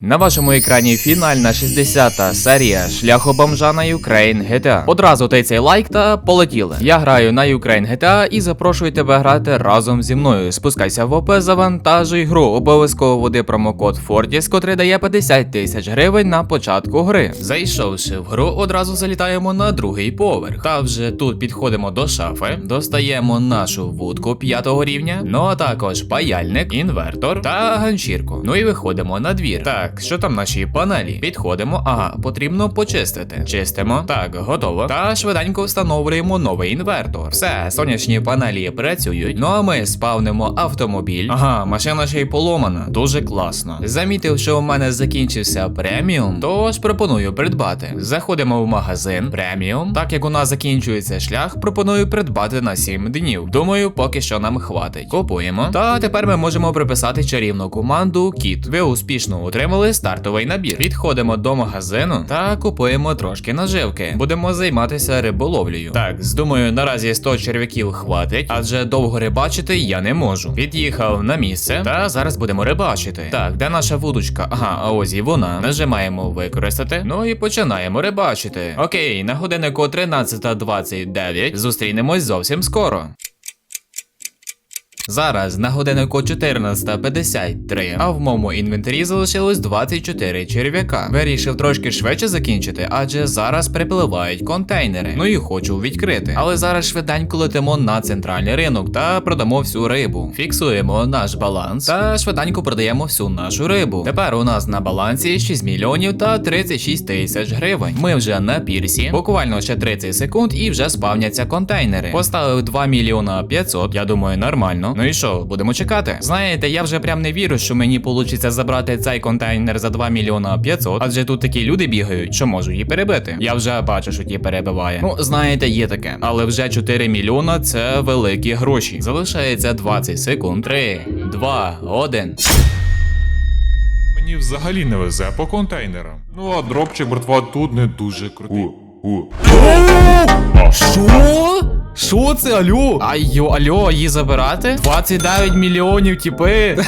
На вашому екрані фінальна 60-та серія шляху бомжа на Ukraine GTA. Одразу ти цей лайк та полетіли. Я граю на Ukraine GTA і запрошую тебе грати разом зі мною. Спускайся в ОП, завантажуй гру. Обов'язково вводи промокод Fortis, котрий дає 50 тисяч гривень на початку гри. Зайшовши в гру, одразу залітаємо на другий поверх. Та вже тут підходимо до шафи, достаємо нашу вудку п'ятого рівня, ну а також паяльник, інвертор та ганчірку. Ну і виходимо на двір. Так, що там наші панелі? Підходимо, ага, потрібно почистити. Чистимо. Так, готово. Та швиденько встановлюємо новий інвертор. Все, сонячні панелі працюють. Ну а ми спавнимо автомобіль. Ага, машина ще й поломана. Дуже класно. Замітив, що у мене закінчився преміум, тож пропоную придбати. Заходимо в магазин преміум. Так як у нас закінчується шлях, пропоную придбати на 7 днів. Думаю, поки що нам хватить. Купуємо. Та тепер ми можемо приписати чарівну команду Кіт. Ви успішно отримали стартовий набір. Підходимо до магазину та купуємо трошки наживки. Будемо займатися риболовлею. Так, думаю, наразі 100 черв'яків хватить, адже довго рибачити я не можу. Під'їхав на місце, та зараз будемо рибачити. Так, де наша вудочка? Ага, а ось і вона. Нажимаємо використати. Ну і починаємо рибачити. Окей, на годиннику 13.29. Зустрінемось зовсім скоро. Зараз на годиннику 14.53, а в моєму інвентарі залишилось 24 черв'яка. Вирішив трошки швидше закінчити, адже зараз припливають контейнери. Ну і хочу відкрити. Але зараз швиденько летимо на центральний ринок та продамо всю рибу. Фіксуємо наш баланс та швиденько продаємо всю нашу рибу. Тепер у нас на балансі 6 мільйонів та 36 тисяч гривень. Ми вже на пірсі, буквально ще 30 секунд і вже спавняться контейнери. Поставив 2 мільйона 500, я думаю, нормально. Ну і що, будемо чекати? Знаєте, я вже прям не вірю, що мені вийде забрати цей контейнер за 2 мільйона 500, адже тут такі люди бігають, що можу її перебити. Я вже бачу, що ті перебиває. Ну, знаєте, є таке. Але вже 4 мільйона це великі гроші. Залишається 20 секунд. 3, 2, 1. Мені взагалі не везе по контейнерам. Ну а дропчик, братва, тут не дуже крутий. У, Що? Що це, алло? Айо, алло, її забирати? 29 мільйонів, типи.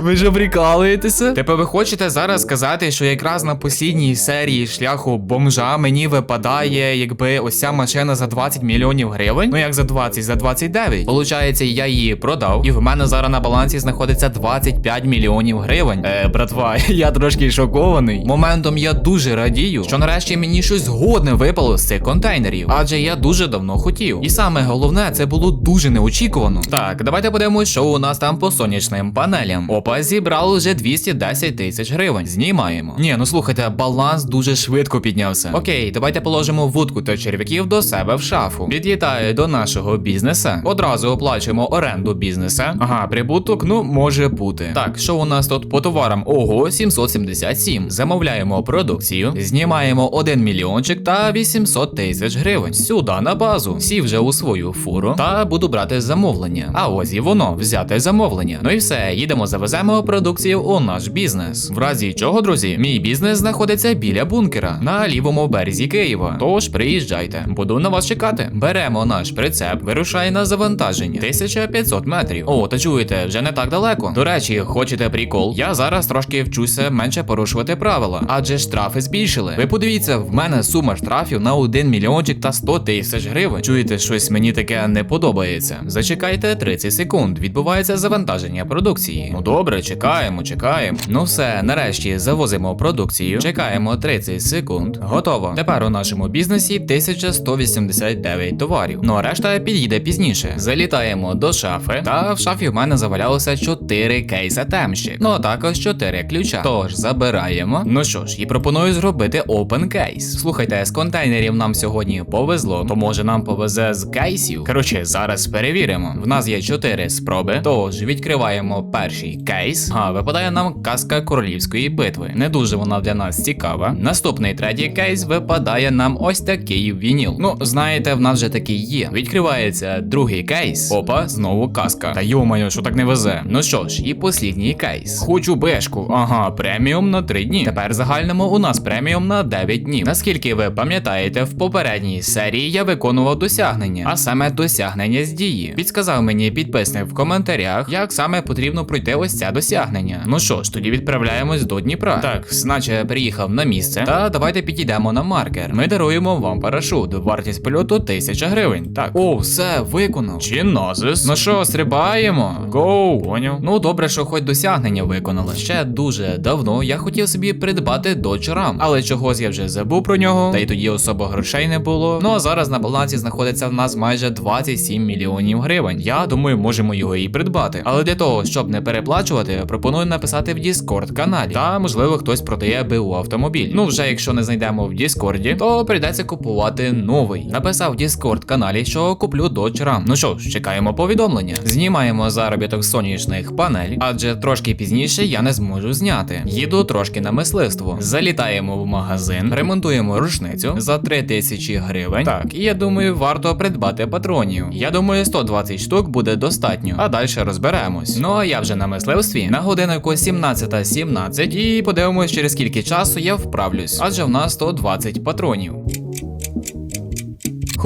Ви ж обрікалуєтеся? Тепер ви хочете зараз сказати, що якраз на послідній серії шляху бомжа мені випадає, якби ось ця машина за 20 мільйонів гривень? Ну як за 20, за 29. Получається, я її продав, і в мене зараз на балансі знаходиться 25 мільйонів гривень. Е, братва, я трошки шокований. Моментом я дуже радію, що нарешті мені щось годне випало з цих контейнерів, адже я дуже давно хотів. І саме головне, це було дуже неочікувано. Так, давайте подивимось, що у нас там по сонячним панелям. Опа, зібрали вже 210 тисяч гривень. Знімаємо. Ні, ну слухайте, баланс дуже швидко піднявся. Окей, давайте положимо вудку та черв'яків до себе в шафу. Під'їдаю до нашого бізнеса. Одразу оплачуємо оренду бізнеса. Ага, прибуток, ну може бути. Так, що у нас тут по товарам? Ого, 777. Замовляємо продукцію, знімаємо 1 мільйончик та 800 тисяч гривень. Сюди на базу. Сів вже у свою фуру та буду брати замовлення. А ось і воно взяти замовлення. Ну і все, їдемо, завеземо продукцію у наш бізнес. В разі чого, друзі, мій бізнес знаходиться біля бункера на лівому березі Києва. Тож приїжджайте, буду на вас чекати. Беремо наш прицеп, вирушає на завантаження 1500 метрів. О, та чуєте, вже не так далеко. До речі, хочете прикол? Я зараз трошки вчуся менше порушувати правила, адже штрафи збільшили. Ви подивіться, в мене сума штрафів на 1 мільйончик та 100 тисяч гривень. Чуєте, щось мені таке не подобається. Зачекайте 30 секунд. Відбувається завантаження продукції. Ну добре, чекаємо, чекаємо. Ну все, нарешті завозимо продукцію. Чекаємо 30 секунд. Готово. Тепер у нашому бізнесі 1189 товарів. Ну а решта підійде пізніше. Залітаємо до шафи. Та в шафі в мене завалялося 4 кейса темщик. Ну а також 4 ключа. Тож забираємо. Ну що ж, і пропоную зробити open кейс. Слухайте, з контейнерів нам сьогодні повезло, то може нам повезе з кейсів. Коротше, зараз перевіримо. В нас є 4 спроби. Тож відкриваємо перший кейс. А випадає нам казка королівської битви. Не дуже вона для нас цікава. Наступний третій кейс випадає нам ось такий вініл. Ну, знаєте, в нас вже такий є. Відкривається другий кейс. Опа, знову казка. Та йомаю, що так не везе. Ну що ж, і послідній кейс. Хочу бешку. Ага, преміум на 3 дні. Тепер загальному у нас преміум на 9 днів. Наскільки ви пам'ятаєте, в попередній серії я виконував досягнення, а саме досягнення з дії. Підсказав мені підписник в коментарях, як саме потрібно пройти ось це досягнення. Ну що ж, тоді відправляємось до Дніпра. Так, наче приїхав на місце. Та давайте підійдемо на маркер. Ми даруємо вам парашут. Вартість польоту 1000 гривень. Так, о, все, виконав. Чи назис? Ну що, стрибаємо? Гоу. Поняв. Ну добре, що хоч досягнення виконали. Ще дуже давно я хотів собі придбати Dodge Ram, але чогось я вже забув про нього, та й тоді особо грошей не було. Ну а зараз на балансі знаходиться в нас майже 27 мільйонів гривень. Я думаю, можемо його і придбати. Але для того, щоб не переплачувати, пропоную написати в Discord каналі. Та можливо хтось продає БУ автомобіль. Ну вже якщо не знайдемо в Діскорді, то прийдеться купувати новий. Написав в Discord каналі, що куплю Dodge Ram. Ну що ж, чекаємо повідомлення. Знімаємо заробіток сонячних панель, адже трошки пізніше я не зможу зняти. Їду трошки на мисливство. Залітаємо в магазин, ремонтуємо рушницю за 3000 гривень. Так, і я думаю, варто придбати патронів. Я думаю, 120 штук буде достатньо, а далі розберемось. Ну а я вже на мисливстві на годиннику 17.17 і подивимось, через скільки часу я вправлюсь, адже в нас 120 патронів.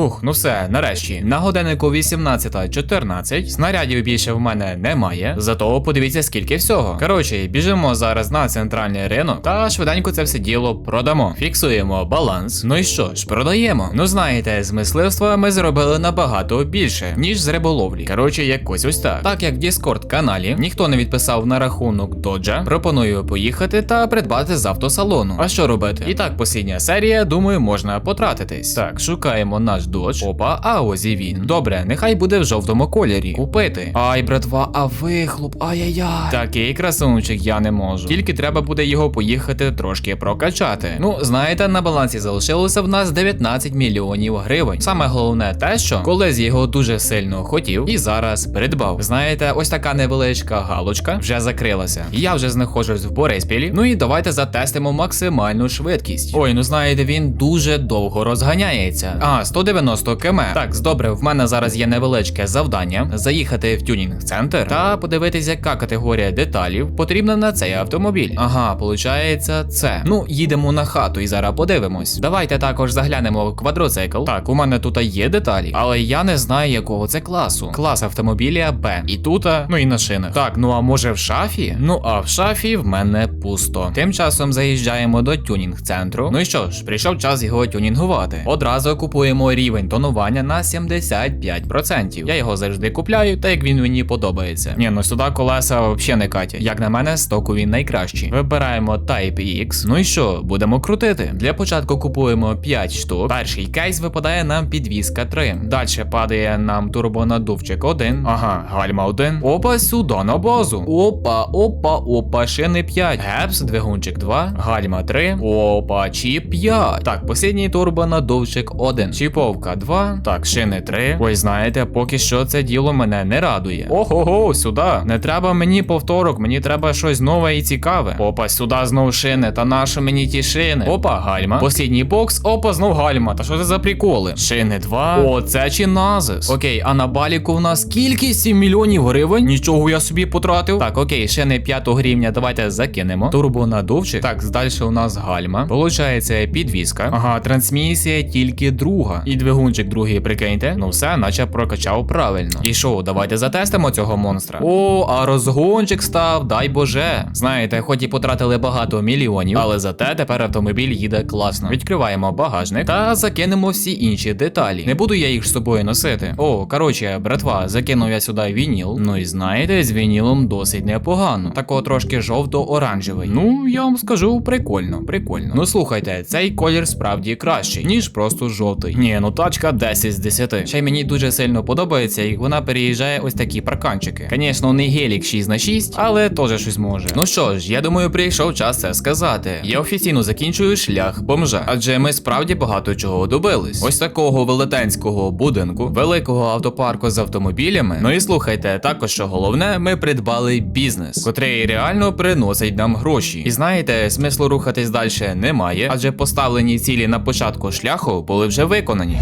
Хух, ну все, нарешті. На годиннику 18.14. Снарядів більше в мене немає. Зато подивіться, скільки всього. Коротше, біжимо зараз на центральний ринок та швиденько це все діло продамо. Фіксуємо баланс. Ну і що ж, продаємо. Ну знаєте, з мисливства ми зробили набагато більше, ніж з риболовлі. Коротше, якось ось так. Так як в Discord каналі ніхто не відписав на рахунок доджа, пропоную поїхати та придбати з автосалону. А що робити? І так, послідня серія, думаю, можна потратитись. Так, шукаємо наш додж. Опа, а ось і він. Добре, нехай буде в жовтому кольорі. Купити. Ай, братва, а вихлоп, ай-яй-яй. Такий красунчик я не можу. Тільки треба буде його поїхати трошки прокачати. Ну, знаєте, на балансі залишилося в нас 19 мільйонів гривень. Саме головне те, що колись його дуже сильно хотів і зараз придбав. Знаєте, ось така невеличка галочка вже закрилася. Я вже знаходжусь в Бориспілі. Ну і давайте затестимо максимальну швидкість. Ой, ну знаєте, він дуже довго розганяється. А, 190 км. Так, добре, в мене зараз є невеличке завдання заїхати в тюнінг центр та подивитись, яка категорія деталів потрібна на цей автомобіль. Ага, получається, це. Ну, їдемо на хату і зараз подивимось. Давайте також заглянемо в квадроцикл. Так, у мене тут є деталі, але я не знаю, якого це класу. Клас автомобіля Б. І тут, ну і на шинах. Так, ну а може в шафі? Ну а в шафі в мене пусто. Тим часом заїжджаємо до тюнінг центру. Ну і що ж, прийшов час його тюнінгувати. Одразу купуємо рівень тонування на 75%. Я його завжди купляю, так як він мені подобається. Ні, ну сюди колеса взагалі не катять. Як на мене, стокові найкращі. Вибираємо Type X. Ну і що, будемо крутити. Для початку купуємо 5 штук. Перший кейс випадає нам підвізка 3. Далі падає нам турбонадувчик 1. Ага, гальма 1. Опа, сюди на базу. Опа, опа, опа, шини 5. Гепс, двигунчик 2. Гальма 3. Опа, чіп 5. Так, послідній турбонадувчик 1. Чіповка 2. Так, шини 3. Ой, знаєте, поки що це діло мене не радує. Ого-го, сюди. Не треба мені повторок, мені треба щось нове і цікаве. Опа, сюди знов шини. Та нащо мені ті шини? Опа, гальма. Послідній бокс, опа, знов гальма. Та що це за приколи? Шини 2. О, це чи назис. Окей, а на баліку в нас скільки? 7 мільйонів гривень? Нічого я собі потратив. Так, окей, шини 5 гривня, давайте закинемо. Турбонадувчик. Так, далі у нас гальма. Получається підвіска. Ага, трансмісія тільки друга. І двигунчик другий, прикиньте. Ну все, наче прокачав правильно. І що, давайте затестимо цього монстра. О, а розгончик став, дай боже. Знаєте, хоч і потратили багато мільйонів, але зате тепер автомобіль їде класно. Відкриваємо багажник та закинемо всі інші деталі. Не буду я їх з собою носити. О, коротше, братва, закинув я сюди вініл. Ну і знаєте, з вінілом досить непогано. Такого трошки жовто-оранжевий. Ну, я вам скажу, прикольно, прикольно. Ну слухайте, цей колір справді кращий, ніж просто жовтий. Ні, ну тачка 10 з 10. Ще мені дуже сильно подобається, як вона переїжджає ось такі парканчики. Звісно, не гелік 6 на 6, але теж щось може. Ну що ж, я думаю, прийшов час це сказати. Я офіційно закінчую шлях бомжа, адже ми справді багато чого добились. Ось такого велетенського будинку, великого автопарку з автомобілями. Ну і слухайте, також що головне, ми придбали бізнес, котрий реально приносить нам гроші. І знаєте, смислу рухатись далі немає, адже поставлені цілі на початку шляху були вже виконані.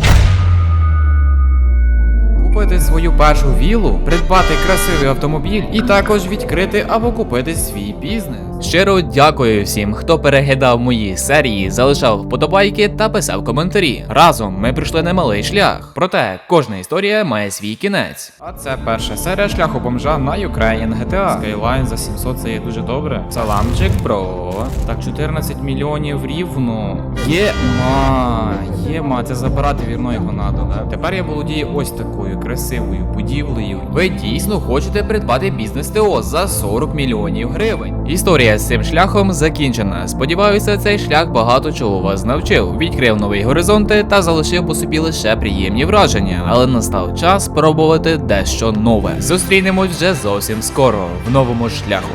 Купити свою першу вілу, придбати красивий автомобіль і також відкрити або купити свій бізнес. Щиро дякую всім, хто переглядав мої серії, залишав вподобайки та писав коментарі. Разом ми пройшли немалий шлях. Проте кожна історія має свій кінець. А це перша серія шляху бомжа на Ukraine GTA. Skyline за 700 це є дуже добре. Саламчик, бро. Так, 14 мільйонів рівно. Єма, єма, це забирати вірно його надо. Да? Тепер я володію ось такою красивою будівлею. Ви дійсно хочете придбати бізнес ТО за 40 мільйонів гривень. Історія з цим шляхом закінчена. Сподіваюся, цей шлях багато чого вас навчив, відкрив нові горизонти та залишив по собі лише приємні враження. Але настав час спробувати дещо нове. Зустрінемось вже зовсім скоро в новому шляху.